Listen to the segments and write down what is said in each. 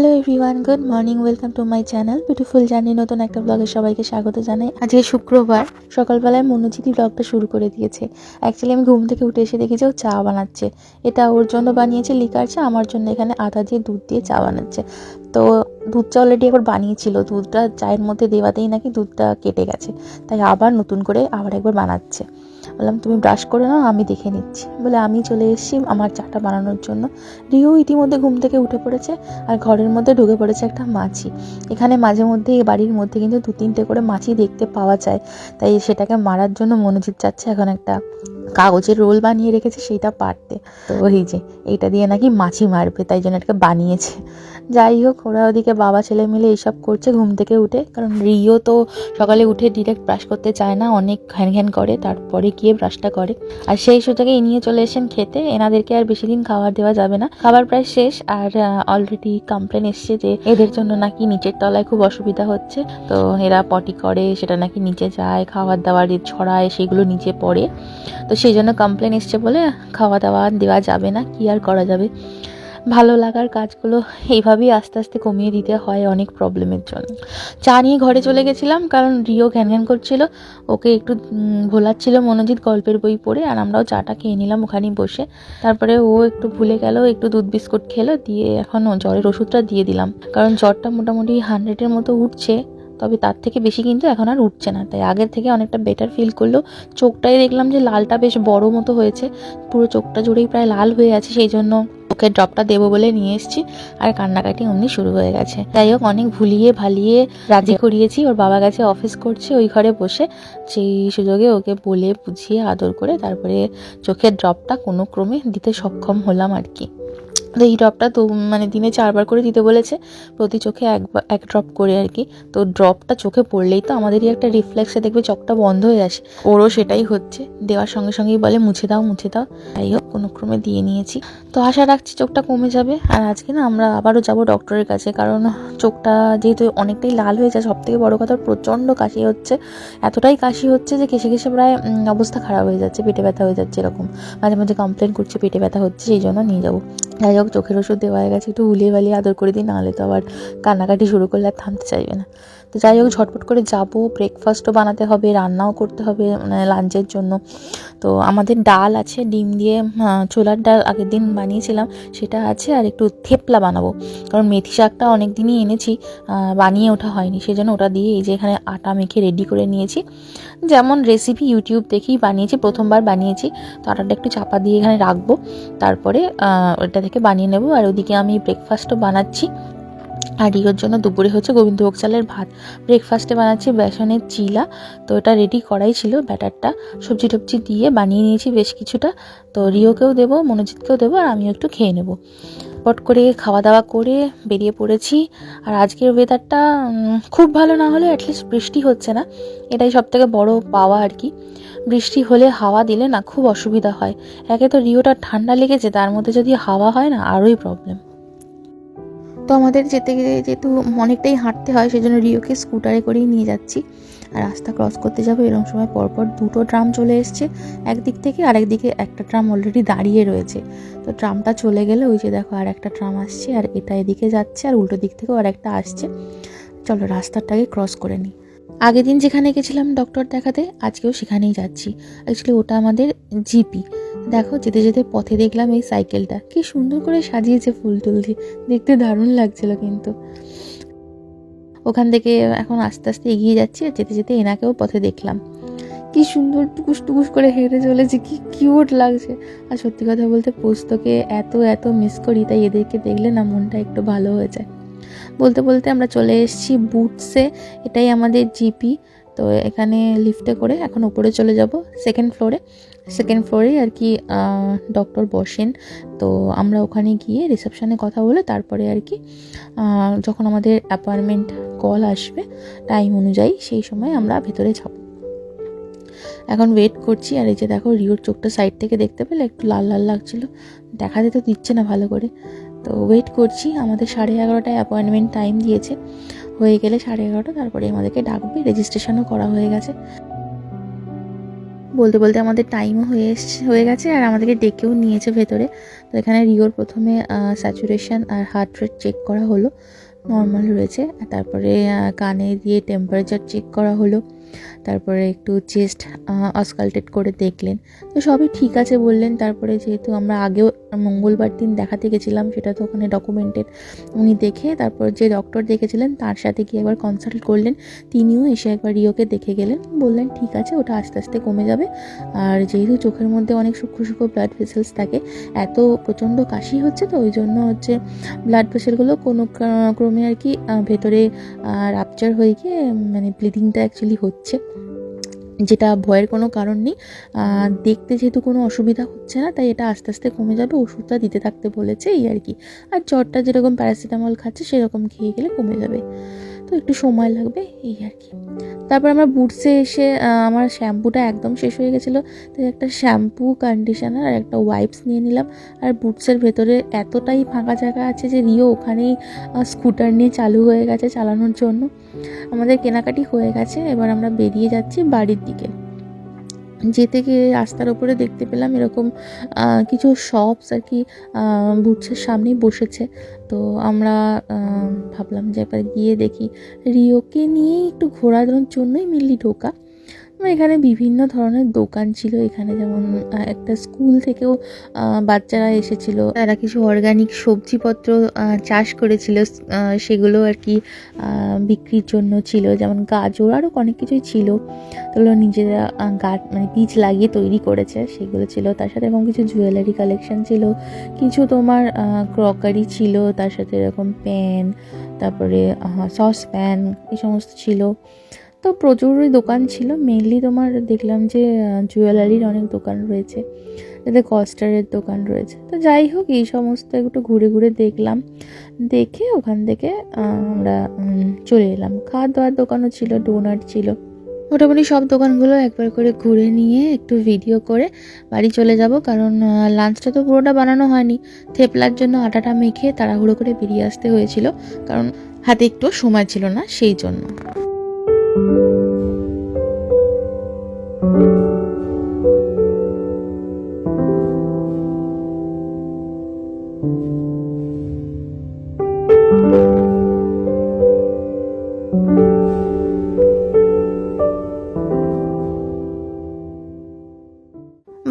Hello everyone good morning welcome to my channel beautiful journey নতুন একটা ব্লগে সবাইকে স্বাগত জানাই। আজকে শুক্রবার, সকালবেলায় মনোজিৎই ব্লগটা শুরু করে দিয়েছে। অ্যাকচুয়ালি আমি ঘুম থেকে উঠে এসে দেখি যে ও চা বানাচ্ছে। এটা ওর জন্য বানিয়েছে, লিকার চা, আমার জন্য এখানে আদা দিয়ে দুধ দিয়ে চা বানাচ্ছে। তো দুধটা অলরেডি একবার বানিয়েছিল, দুধটা চায়ের মধ্যে দেওয়াতেই নাকি দুধটা কেটে গেছে। তাই আবার নতুন করে আবার একবার বানাচ্ছে। বললাম, তুমি ব্রাশ করে নাও, আমি দেখে নিচ্ছি। বলে আমি চলে এসেছি আমার চাটা বানানোর জন্য। রিও ইতিমধ্যে ঘুম থেকে উঠে পড়েছে আর ঘরের মধ্যে ঢুকে পড়েছে একটা মাছি। এখানে মাঝে মধ্যে এই বাড়ির মধ্যে কিন্তু দু তিনটে করে মাছি দেখতে পাওয়া যায়। তাই সেটাকে মারার জন্য মনোজিৎ যাচ্ছে এখন একটা কাগজের রোল বানিয়ে রেখেছে সেইটা পারতে। তো এই যে, এইটা দিয়ে নাকি মাছি মারবে, তাই জন্য এটাকে বানিয়েছে। যাই হোক, ওরা ওদিকে বাবা, ছেলে মিলে এইসব করছে ঘুম থেকে উঠে। কারণ রিও তো সকালে উঠে ডিরেক্ট ব্রাশ করতে চায় না, অনেক ঘ্যান ঘ্যান করে। তারপরে গিয়ে ব্রাশটা করে। আর সেই সুযোগে নিয়ে চলে এসেন খেতে। এনাদেরকে আর বেশি দিন খাবার দেওয়া যাবে না। খাবার প্রায় শেষ, আর অলরেডি কমপ্লেন এসছে যে এদের জন্য নাকি নিচের তলায় খুব অসুবিধা হচ্ছে। তো এরা পটি করে, সেটা নাকি নিচে যায় খাবার দাবার ছড়ায়, সেগুলো নিচে পড়ে। তো সেই জন্য কমপ্লেন এসছে বলে খাওয়া দাওয়া দেওয়া যাবে না। কি আর করা যাবে? ভালো লাগার কাজগুলো এইভাবেই আস্তে আস্তে কমিয়ে দিতে হয় অনেক প্রবলেমের জন্য। চা নিয়ে ঘরে চলে গেছিলাম, কারণ রিও ঘ্যান ঘ্যান করছিল। ওকে একটু ভোলাচ্ছিল মনোজিৎ গল্পের বই পড়ে, আর আমরাও চাটা খেয়ে নিলাম ওখানেই বসে। তারপরে ও একটু ভুলে গেল, একটু দুধ বিস্কুট খেলো, দিয়ে এখন জ্বরের ওষুধটা দিয়ে দিলাম। কারণ জ্বরটা মোটামুটি হান্ড্রেডের মতো উঠছে, তবে তার থেকে বেশি কিন্তু এখন আর উঠছে না। তাই আগের থেকে অনেকটা বেটার ফিল করল। চোখটাই দেখলাম যে লালটা বেশ বড় মতো হয়েছে, পুরো চোখটা জুড়েই প্রায় লাল হয়ে আছে, সেই জন্য ওকে ড্রপটা দেবো বলে নিয়ে এসেছি আর কান্নাকাটি অমনি শুরু হয়ে গেছে। যাই হোক, অনেক ভুলিয়ে ভালিয়ে রাজি করিয়েছি। ওর বাবা কাছে অফিস করছে, ওই ঘরে বসে। সেই সুযোগে ওকে বলে বুঝিয়ে আদর করে তারপরে চোখের ড্রপটা কোনো ক্রমে দিতে সক্ষম হলাম আর কি। তো এই ড্রপটা তো মানে দিনে চারবার করে দিতে বলেছে। প্রতি চোখে একবার এক ড্রপ করে আর কি। তো ড্রপটা চোখে পড়লেই তো আমাদেরই একটা রিফ্লেক্সে দেখবে চোখটা বন্ধ হয়ে আসে। ওরও সেটাই হচ্ছে। দেওয়ার সঙ্গে সঙ্গেই বলে, মুছে দাও মুছে দাও। যাই হোক, কোনো ক্রমে দিয়ে নিয়েছি। তো আশা রাখছি চোখটা কমে যাবে। আর আজকে না আমরা আবারও যাব ডক্টরের কাছে, কারণ চোখটা যেহেতু অনেকটাই লাল হয়ে যায় সব থেকে বড়ো কথা প্রচণ্ড কাশি হচ্ছে। এতটাই কাশি হচ্ছে যে কেসে কেসে প্রায় অবস্থা খারাপ হয়ে যাচ্ছে, পেটে ব্যথা হয়ে যাচ্ছে এরকম। মাঝে মাঝে কমপ্লেন করছে, পেটে ব্যথা হচ্ছে, সেই জন্য নিয়ে যাব। যাই হোক, চোখের ওষুধ দেওয়া হয়ে গেছে, একটু উলিয়ে বালিয়ে আদর করে দিই, নাহলে তো আবার কান্নাকাটি শুরু করলে আর থামতে চাইবে না। তো যাই হোক, ঝটপট করে যাব। ব্রেকফাস্টও বানাতে হবে, রান্নাও করতে হবে মানে লাঞ্চের জন্য। তো আমাদের ডাল আছে, ডিম দিয়ে ছোলার ডাল আগের দিন বানিয়েছিলাম। সেটা আছে আর একটু থেপলা বানাবো। কারণ মেথি শাকটা অনেক দিনই এনেছি বানিয়ে ওঠা হয়নি। সেই জন্য ওটা দিয়ে এই যে এখানে আটা মেখে রেডি করে নিয়েছি। যেমন রেসিপি ইউটিউব দেখেই বানিয়েছি, প্রথমবার বানিয়েছি। তো আটাটা একটু চাপা দিয়ে এখানে রাখব। তারপরে ওটা থেকে বানিয়ে নেব। আর ওদিকে আমি ব্রেকফাস্টও বানাচ্ছি। আর রিওর জন্য দুপুরে হচ্ছে গোবিন্দভোগ চালের ভাত। ব্রেকফাস্টে বানাচ্ছি বেসনের চিলা। তো এটা রেডি করাই ছিল ব্যাটারটা। সবজি টবজি দিয়ে বানিয়ে নিয়েছি বেশ কিছুটা। তো রিওকেও দেবো, মনোজিৎকেও দেবো আর আমিও একটু খেয়ে নেব। পট করে খাওয়া দাওয়া করে বেরিয়ে পড়েছি। আর আজকের ওয়েদারটা খুব ভালো না হলে অ্যাটলিস্ট বৃষ্টি হচ্ছে না। এটাই সব থেকে বড় পাওয়া আর কি। বৃষ্টি হলে হাওয়া দিলে না খুব অসুবিধা হয়। একে তো রিওটা ঠান্ডা লেগেছে, তার মধ্যে যদি হাওয়া হয় না আরোই প্রবলেম তো আমাদের যেতে গেলে যেহেতু অনেকটাই হাঁটতে হয় সেই জন্য রিওকে স্কুটারে করেই নিয়ে যাচ্ছি। আর রাস্তা ক্রস করতে যাব এরকম সময় পরপর দুটো ট্রাম চলে এসছে, একদিক থেকে আর একদিকে একটা ট্রাম অলরেডি দাঁড়িয়ে রয়েছে। তো ট্রামটা চলে গেলে ওই যে দেখো আর একটা ট্রাম আসছে, আর এটা এদিকে যাচ্ছে আর উল্টো দিক থেকেও আর একটা আসছে। চলো রাস্তাটাকে ক্রস করে নিই। আগের দিন যেখানে গেছিলাম ডক্টর দেখাতে, আজকেও সেখানেই যাচ্ছি। অ্যাকচুয়ালি ওটা আমাদের জিপি। দেখো যেতে যেতে পথে দেখলাম এই সাইকেলটা। কি সুন্দর করে সাজিয়েছে ফুল টুল দিয়ে দেখতে দারুণ লাগছিল কিন্তু। ওখান থেকে এখন আস্তে আস্তে এগিয়ে যাচ্ছি আর যেতে যেতে এনাকেও পথে দেখলাম। কি সুন্দর টুকুস টুকুস করে হেঁটে চলেছে, কি কিউট লাগছে। আর সত্যি কথা বলতে পোস্তকে এত এত মিস করি, তাই এদেরকে দেখলে না মনটা একটু ভালো হয়ে যায়। বলতে বলতে আমরা চলে এসেছি বুটসে, এটাই আমাদের জিপি। তো এখানে লিফটে করে এখন উপরে চলে যাব সেকেন্ড ফ্লোরে সেকেন্ড ফ্লোরে আর কি ডক্টর বসেন। তো আমরা ওখানে গিয়ে রিসেপশানে কথা বলে তারপরে আর কি যখন আমাদের অ্যাপয়েন্টমেন্ট কল আসবে টাইম অনুযায়ী সেই সময় আমরা ভেতরে যাব। এখন ওয়েট করছি আর এই যে দেখো রিওর চোখটা সাইড থেকে দেখতে পেলে একটু লাল লাল লাগছিল। দেখা যেতে দিচ্ছে না ভালো করে। তো ওয়েট করছি, আমাদের সাড়ে এগারোটায় অ্যাপয়েন্টমেন্ট টাইম দিয়েছে। হয়ে গেলে সাড়ে এগারোটা, তারপরে আমাদেরকে ডাকবে রেজিস্ট্রেশনও করা হয়ে গেছে। বলতে বলতে আমাদের টাইমও হয়ে হয়ে গেছে, আর আমাদেরকে ডেকেও নিয়েছে ভেতরে। তো এখানে রিওর প্রথমে স্যাচুরেশন আর হার্ট রেট চেক করা হলো নর্মাল রয়েছে। তারপরে কানে দিয়ে টেম্পারেচার চেক করা হলো। তারপরে একটু চেস্ট অসকালটেট করে দেখলেন। তো সবই ঠিক আছে বললেন। তারপরে যেহেতু আমরা আগেও মঙ্গলবার দিন দেখাতে গেছিলাম, সেটা তো ওখানে ডকুমেন্টেড উনি দেখে, তারপর যে ডক্টর দেখেছিলেন, তার সাথে গিয়ে একবার কনসাল্ট করলেন। তিনিও এসে একবার রিওকে দেখে গেলেন। বললেন, ঠিক আছে, ওটা আস্তে আস্তে কমে যাবে। আর যেহেতু চোখের মধ্যে অনেক সূক্ষ্ম সূক্ষ্ম ব্লাড ভেসেলস থাকে, এত প্রচণ্ড কাশি হচ্ছে, তো ওই জন্য হচ্ছে ব্লাড ভেসেলগুলো কোনো ক্র- ক্রমে আর কি ভেতরে রাপচার হয়ে গিয়ে মানে ব্লিডিংটা অ্যাকচুয়ালি হচ্ছে। যেটা ভয়ের কোনো কারণ নেই। দেখতে যেহেতু কোনো অসুবিধা হচ্ছে না, তাই এটা আস্তে আস্তে কমে যাবে। ওষুধটা দিতে থাকতে বলেছে এই আর কি। আর জ্বরটা যেরকম প্যারাসিটামল খাচ্ছে, সেরকম খেয়ে গেলে কমে যাবে। তো একটু সময় লাগবে, এই আর কি। তারপর আমরা বুটসে এসে আমার শ্যাম্পুটা একদম শেষ হয়ে গেছিল তাই একটা শ্যাম্পু কন্ডিশনার আর একটা ওয়াইপস নিয়ে নিলাম। আর বুটসের ভেতরে এতটাই ফাঁকা জায়গা আছে যে রিও ওখানেই স্কুটার নিয়ে চালু হয়ে গেছে চালানোর জন্য। আমাদের কেনাকাটি হয়ে গেছে, এবার আমরা বেরিয়ে যাচ্ছি বাড়ির দিকে। যেতে গিয়ে রাস্তার ওপরে দেখতে পেলাম এরকম কিছু শপস আর কি বুটসের সামনেই বসেছে। তো আমরা ভাবলাম যে একবার গিয়ে দেখি। রিওকে নিয়েই একটু ঘোরানোর জন্যই মিললি ঢোকা। এখানে বিভিন্ন ধরনের দোকান ছিল। এখানে যেমন একটা স্কুল থেকেও বাচ্চারা এসেছিল। তারা কিছু অর্গানিক সবজিপত্র চাষ করেছিল। সেগুলো আর কি বিক্রির জন্য ছিল। যেমন গাজর আরও অনেক কিছুই ছিল। ওগুলো নিজেরা গাছ মানে বীজ লাগিয়ে তৈরি করেছে। সেগুলো ছিল তার সাথে এরকম কিছু জুয়েলারি কালেকশন ছিল। কিছু তোমার ক্রকারি ছিল। তার সাথে এরকম প্যান তারপরে সস প্যান এই সমস্ত ছিল। তো প্রচুরই দোকান ছিল। মেনলি তোমার দেখলাম যে জুয়েলারির অনেক দোকান রয়েছে। যাতে কস্টারের দোকান রয়েছে। তো যাই হোক, এই সমস্ত একটু ঘুরে ঘুরে দেখলাম। দেখে ওখান থেকে আমরা চলে এলাম। খাওয়া দাওয়ার দোকানও ছিল ডোনাট ছিল। মোটামুটি সব দোকানগুলো একবার করে ঘুরে নিয়ে একটু ভিডিও করে বাড়ি চলে যাব। কারণ লাঞ্চটা তো পুরোটা বানানো হয়নি। থেপলার জন্য আটাটা মেখে তাড়াহুড়ো করে বেরিয়ে আসতে হয়েছিল। কারণ হাতে একটু সময় ছিল না সেই জন্য।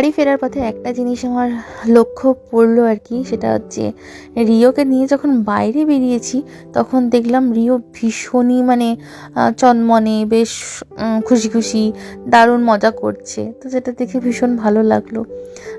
বাড়ি ফেরার পথে একটা জিনিস আমার লক্ষ্য পড়ল আর কি, সেটা হচ্ছে রিওকে নিয়ে যখন বাইরে বেরিয়েছি, তখন দেখলাম রিও ভীষণই মানে চনমনে, বেশ খুশি খুশি, দারুণ মজা করছে। তো সেটা দেখে ভীষণ ভালো লাগল।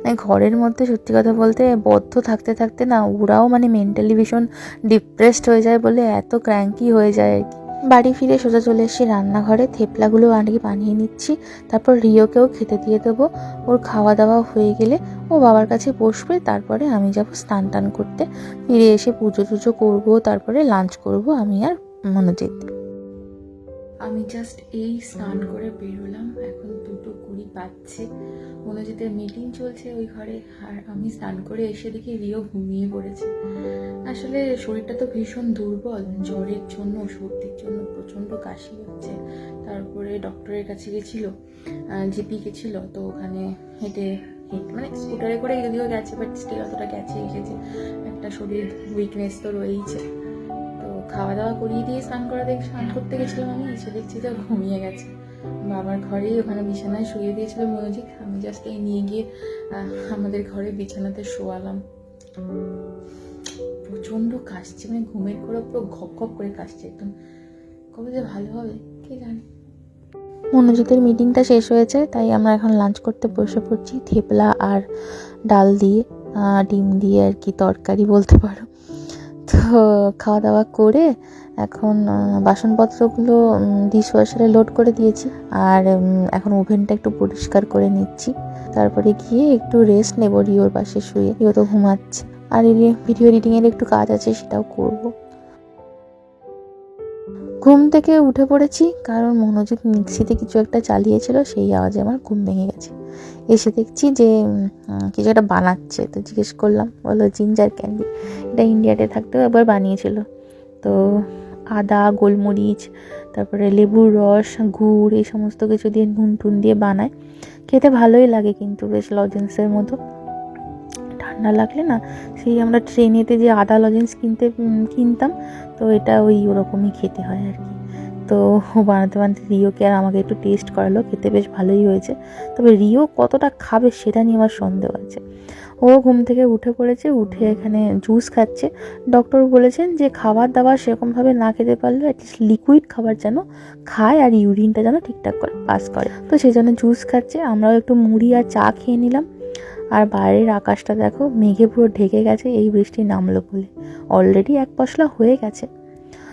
মানে ঘরের মধ্যে সত্যি কথা বলতে বদ্ধ থাকতে থাকতে না, ওরাও মানে মেন্টালি ভীষণ ডিপ্রেসড হয়ে যায় বলে এত ক্র্যাঙ্কি হয়ে যায় আর কি। বাড়ি ফিরে সোজা চলে এসেছি রান্নাঘরে থেপলাগুলো আগে বানিয়ে নিচ্ছি, তারপর রিওকেও খেতে দিয়ে দেবো। ওর খাওয়া দাওয়া হয়ে গেলে ও বাবার কাছে বসবে, তারপরে আমি যাব স্নান টান করতে। ফিরে এসে পুজো টুজো করব, তারপরে লাঞ্চ করব আমি আর মনোজিৎ। আমি জাস্ট এই স্নান করে বেরোলাম। এখন দুটো কুড়ি পাচ্ছে মনোজিতের মিটিং চলছে ওই ঘরে। আর আমি স্নান করে এসে দেখি রিও ঘুমিয়ে পড়েছে। আসলে শরীরটা তো ভীষণ দুর্বল। জ্বরের জন্য, সর্দির জন্য প্রচণ্ড কাশি হচ্ছে। তারপরে ডক্টরের কাছে গেছিল জিপি গেছিল। তো ওখানে হেঁটে মানে স্কুটারে করে যদিও গেছে বাট স্টিল অতটা গেছে, এসেছে। একটা শরীর উইকনেস তো রয়েইছে। খাওয়া দাওয়া করিয়ে দিয়ে স্নান করা দেখ স্নান করতে গেছিলাম আমি, এসে দেখছি যে ঘুমিয়ে গেছে। বাবার ঘরেই ওখানে বিছানায় শুয়ে দিয়েছিল মনোজিৎ। আমি জাস্ট এই নিয়ে গিয়ে আমাদের ঘরে বিছানাতে শোয়ালাম। প্রচণ্ড কাশছে মানে ঘুমের করে পুরো ঘপ ঘপ করে কাশছে একদম। কবে যে ভালো হবে, কে জানে? মনোজিতের মিটিংটা শেষ হয়েছে, তাই আমরা এখন লাঞ্চ করতে বসে পড়ছি। থেপলা আর ডাল দিয়ে ডিম দিয়ে আর কি তরকারি বলতে পারো। তো খাওয়া দাওয়া করে এখন বাসনপত্রগুলো ডিশওয়াশারে লোড করে দিয়েছি। আর এখন ওভেনটা একটু পরিষ্কার করে নিচ্ছি। তারপরে গিয়ে একটু রেস্ট নেব রিওর পাশে শুয়ে। রিও তো ঘুমাচ্ছে। আর ভিডিও এডিটিংয়ের একটু কাজ আছে, সেটাও করব। ঘুম থেকে উঠে পড়েছি, কারণ মনোযোগ মিক্সিতে কিছু একটা চালিয়েছিল, সেই আওয়াজে আমার ঘুম ভেঙে গেছে। এসে দেখছি যে কিছু একটা বানাচ্ছে। তো জিজ্ঞেস করলাম বলো জিঞ্জার ক্যান্ডি, এটা ইন্ডিয়াতে থাকতেও একবার বানিয়েছিল। তো আদা, গোলমরিচ, তারপরে লেবুর রস, গুড়, এই সমস্ত কিছু দিয়ে নুন টুন দিয়ে বানায়। খেতে ভালোই লাগে কিন্তু, বেশ লজেন্সের মতো। ঠান্ডা লাগলে না, সেই আমরা ট্রেনেতে যে আদা লজেন্স কিনতে কিনতাম, তো এটা ওই ওরকমই খেতে হয় আর কি। তো বানাতে বানাতে রিওকে আর আমাকে একটু টেস্ট করালো, খেতে বেশ ভালোই হয়েছে। তবে রিও কতটা খাবে সেটা নিয়ে আমার সন্দেহ আছে। ও ঘুম থেকে উঠে পড়েছে, উঠে এখানে জুস খাচ্ছে। ডক্টর বলেছেন যে খাবার দাবার সেরকমভাবে না খেতে পারলেও অ্যাটলিস্ট লিকুইড খাবার যেন খায় আর ইউরিনটা যেন ঠিকঠাক করে পাস করে। তো সেই জন্য জুস খাচ্ছে, আমরাও একটু মুড়ি আর চা খেয়ে নিলাম। আর বাইরের আকাশটা দেখো, মেঘে পুরো ঢেকে গেছে, এই বৃষ্টি নামলো বলে। অলরেডি এক পশলা হয়ে গেছে।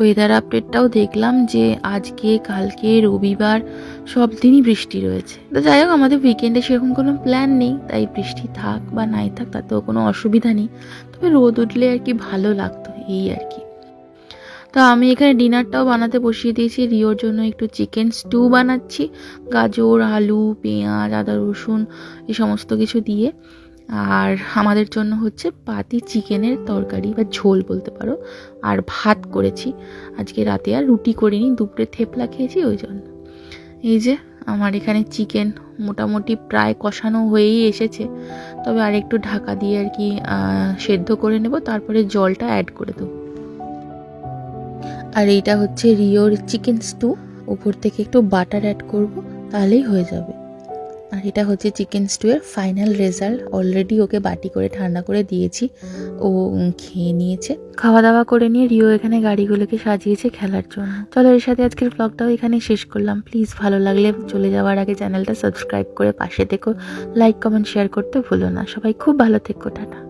ওয়েদার আপডেটটাও দেখলাম যে আজকে, কালকে, রবিবার সব দিনই বৃষ্টি রয়েছে। তো যাই হোক, আমাদের উইকেন্ডে সেরকম কোনো প্ল্যান নেই। তাই বৃষ্টি থাক বা নাই থাক, তাতেও কোনো অসুবিধা নেই। তবে রোদ উঠলে আর কি ভালো লাগতো, এই আর কি। তো আমি এখানে ডিনারটাও বানাতে বসিয়ে দিয়েছি। রিওর জন্য একটু চিকেন স্টু বানাচ্ছি। গাজর, আলু, পেঁয়াজ, আদা, রসুন, এই সমস্ত কিছু দিয়ে। আর আমাদের জন্য হচ্ছে পাতি চিকেনের তরকারি বা ঝোল বলতে পারো। আর ভাত করেছি। আজকে রাতে আর রুটি করিনি, দুপুরে থেপলা খেয়েছি, ওই জন্য। এই যে, আমার এখানে চিকেন মোটামুটি প্রায় কষানো হয়েই এসেছে। তবে আর একটু ঢাকা দিয়ে আর কি সেদ্ধ করে নেব, তারপরে জলটা অ্যাড করে দেবো। আর এইটা হচ্ছে রিওর চিকেন স্টু। উপর থেকে একটু বাটার অ্যাড করব, তাহলেই হয়ে যাবে। আর এটা হচ্ছে চিকেন স্টুয়ের ফাইনাল রেজাল্ট অলরেডি ওকে বাটি করে ঠান্ডা করে দিয়েছি। ও খেয়ে নিয়েছে। খাওয়া দাওয়া করে নিয়ে রিও এখানে গাড়িগুলোকে সাজিয়েছে খেলার জন্য। চলো এর সাথে আজকের ব্লগটাও এখানে শেষ করলাম। প্লিজ ভালো লাগলে চলে যাওয়ার আগে চ্যানেলটা সাবস্ক্রাইব করে পাশে দেখো লাইক কমেন্ট শেয়ার করতে ভুলো না। সবাই খুব ভালো থেকো, টাটা।